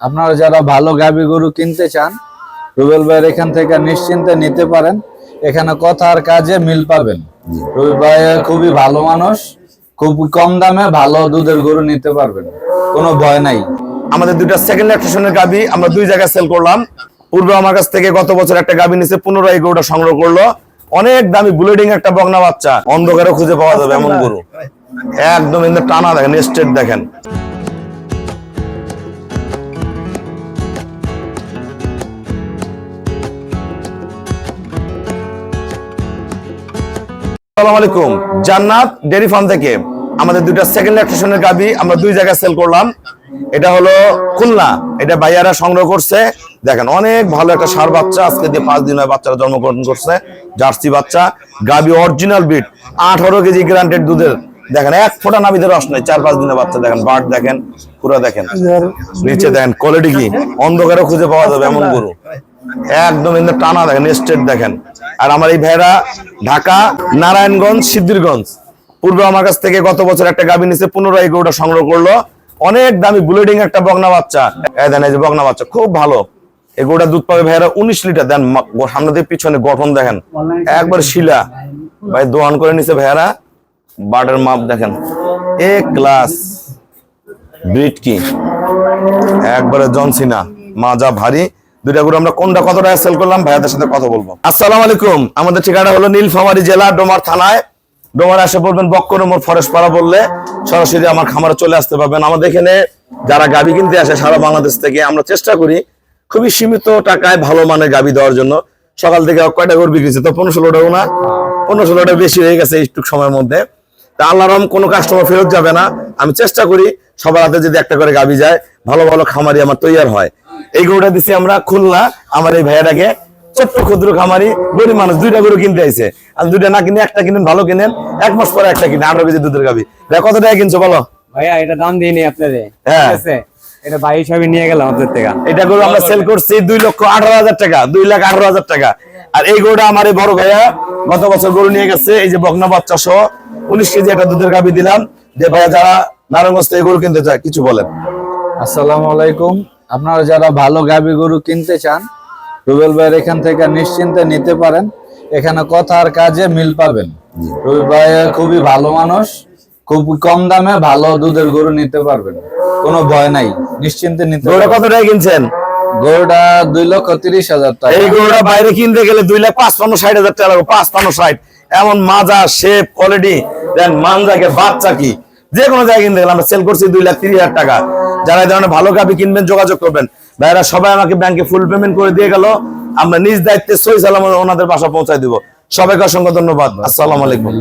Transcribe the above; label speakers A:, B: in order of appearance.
A: আপনারা যারা ভালো গাভী গরু কিনতে চান রুবেল ভাইয়ের এখান থেকে নিশ্চিন্তে নিতে পারেন। এখানে কথা আর কাজে মিল পাবেন। রুবেল ভাই খুবই ভালো মানুষ খুব কম দামে ভালো দুধের গরু নিতে পারবেন। কোনো ভয় নাই।
B: আমাদের দুটা সেকেন্ড ল্যাকটেশনের গাবি আমরা দুই জায়গায় সেল করলাম। পূর্বে আমার কাছ থেকে গত বছর একটা গাবি নিচে পুনরায় এই গরুটা সংগ্রহ করল। অনেক দামি বুলেটিং একটা বগনা বাচ্চা অন্ধকারে খুঁজে পাওয়া যাবে এমন গরু। একদম টানা দেখেন স্টেট দেখেন। আসসালামু আলাইকুম। জান্নাত ডেরি ফার্ম থেকে আমাদের দুইটা সেকেন্ড গাবি আমরা দুই জায়গায় সেল করলাম। এটা হলো খুলনা। এটা ভাইয়ারা সংগ্রহ করছে। দেখেন, অনেক ভালো একটা সার বাচ্চা। আজকে দিয়ে পাঁচ দিন হয় বাচ্চারা জন্মগ্রহণ করছে। জার্সি বাচ্চা। গাবি অরিজিনাল বিট আঠারো কেজি গ্রান্টেড দুধের। দেখেন, এক ফোঁটা নাবিদের রস নেই। চার, পাঁচ দিনের বাচ্চা। দেখেন বাট দেখেন পুরো দেখেন। নিচে দেখেন কোয়ালিটি কি? অন্ধকারে খুঁজে পাওয়া যাবে এমন গরু। একদম টানা দেখেন স্টেট দেখেন। আর আমার এই ভাইরা ঢাকা, নারায়ণগঞ্জ, সিদ্ধিরগঞ্জ। পূর্বে আমার কাছ থেকে গত বছর একটা গাভী নিচে পুনরায় গরুটা সংগ্রহ করল। অনেক দামি বুলেটিং একটা বগনা বাচ্চা। দেন এই যে বগনা বাচ্চা, খুব ভালো। এই গরুটা দুধ পাবে ভাইরা উনিশ লিটার। দেন সামনে দিয়ে পিছনে গঠন দেখেন। একবার শিলা। ভাই, দোয়ান করে নিছে ভাইয়ারা বাটের মাপ দেখেন। এক ক্লাস। ব্রিড কি? একবারে জনসিনা। মাজা ভারী। দুইটা গরু আমরা কোনটা কত টাকা সেল করলাম, ভাইয়াদের সাথে কথা বলব। আসসালামু আলাইকুম, আমাদের ঠিকানা হলো নীলফামারী জেলা, ডোমার থানায়। ডোমার মোড় ফরেস্ট পাড়া বললে। সরাসরি আমার খামারে চলে আসতে পারবেন। আমাদের এখানে যারা কিনতে আসে সারা বাংলাদেশ থেকে, আমরা চেষ্টা করি খুবই সীমিত টাকায় ভালো মানের গাভী দেওয়ার জন্য। সকাল থেকে কয়টা গরু বিক্রিছে তো পনেরো ষোলোটাও না? পনেরো ষোলোটা বেশি হয়ে গেছে এইটুক সময়ের মধ্যে। তা আল্লাহর রহম, কোনো কাস্টমার ফেরত যাবে না। আমি চেষ্টা করি সবার হাতে যদি একটা করে গাবি যায়, ভালো ভালো খামারি আমার তৈরি হয়। এই গরুটা দিছি আমরা খুলনা আমার এই ভাইয়াটাকে ছোট্ট ক্ষুদ্র খামারি গরিব মানুষ দুইটা গরু কিনতে আইছে। আর দুইটা না কিনে একটা কিনেন ভালো কিনেন এক মাস পরে একটা কিনে আঠারো কেজি দুধের গাবি কত টাকা কিনছো বলো?
C: ভাইয়া এটা দাম দিইনি আপনাদের
B: হ্যাঁ।
C: এটা ভাই হিসাবে নিয়ে গেলাম আপনাদের থেকে।
B: এটা গরু আমরা সেল করছি দুই লক্ষ আঠারো হাজার টাকা দুই লাখ আঠারো হাজার টাকা। আর এই গরুটা আমার এই বড় ভাইয়া গত বছর গরু নিয়ে গেছে এই যে বকনা বাচ্চা সহ উনিশ কেজি একটা দুধের গাবি দিলাম। যে ভাইয়া যারা নারায়ণগঞ্জ থেকে গরু কিনতে চায় কিছু বলেন।
A: আসসালামু আলাইকুম। আপনারা যারা ভালো গাভী গরু কিনতে চান রুবেল ভাইয়ের এখান থেকে নিশ্চিন্তে নিতে পারেন। এখানে কথা আর কাজে মিল পাবেন। রুবেল ভাই খুবই ভালো মানুষ খুব কম দামে ভালো দুধের গরু নিতে পারবেন। কোনো ভয় নাই নিশ্চিন্তে নিতে।
B: কত টাকা কিনছেন?
A: গরুটা দুই লক্ষ তিরিশ হাজার টাকা।
B: এই গরুটা বাইরে কিনতে গেলে দুই লাখ পাঁচপান্ন ষাট হাজার টাকা লাগবে পাঁচপান্ন ষাট। এমন মাজা শেপ কোয়ালিটি দেন মানজাকে বাচ্চা কি? যে কোনো জায়গায় কিনতে গেলে আমরা সেল করছি দুই লাখ তিরিশ হাজার টাকা। যারা এই ধরনের ভালো গাবি কিনবেন, যোগাযোগ করবেন। ভাইরা, সবাই আমাকে ব্যাংকে ফুল পেমেন্ট করে দিয়ে গেল। আমরা নিজ দায়িত্বে সই সালাম ওনাদের বাসা পৌঁছায় দিব। সবাইকে অসংখ্য ধন্যবাদ। আসসালাম আলাইকুম।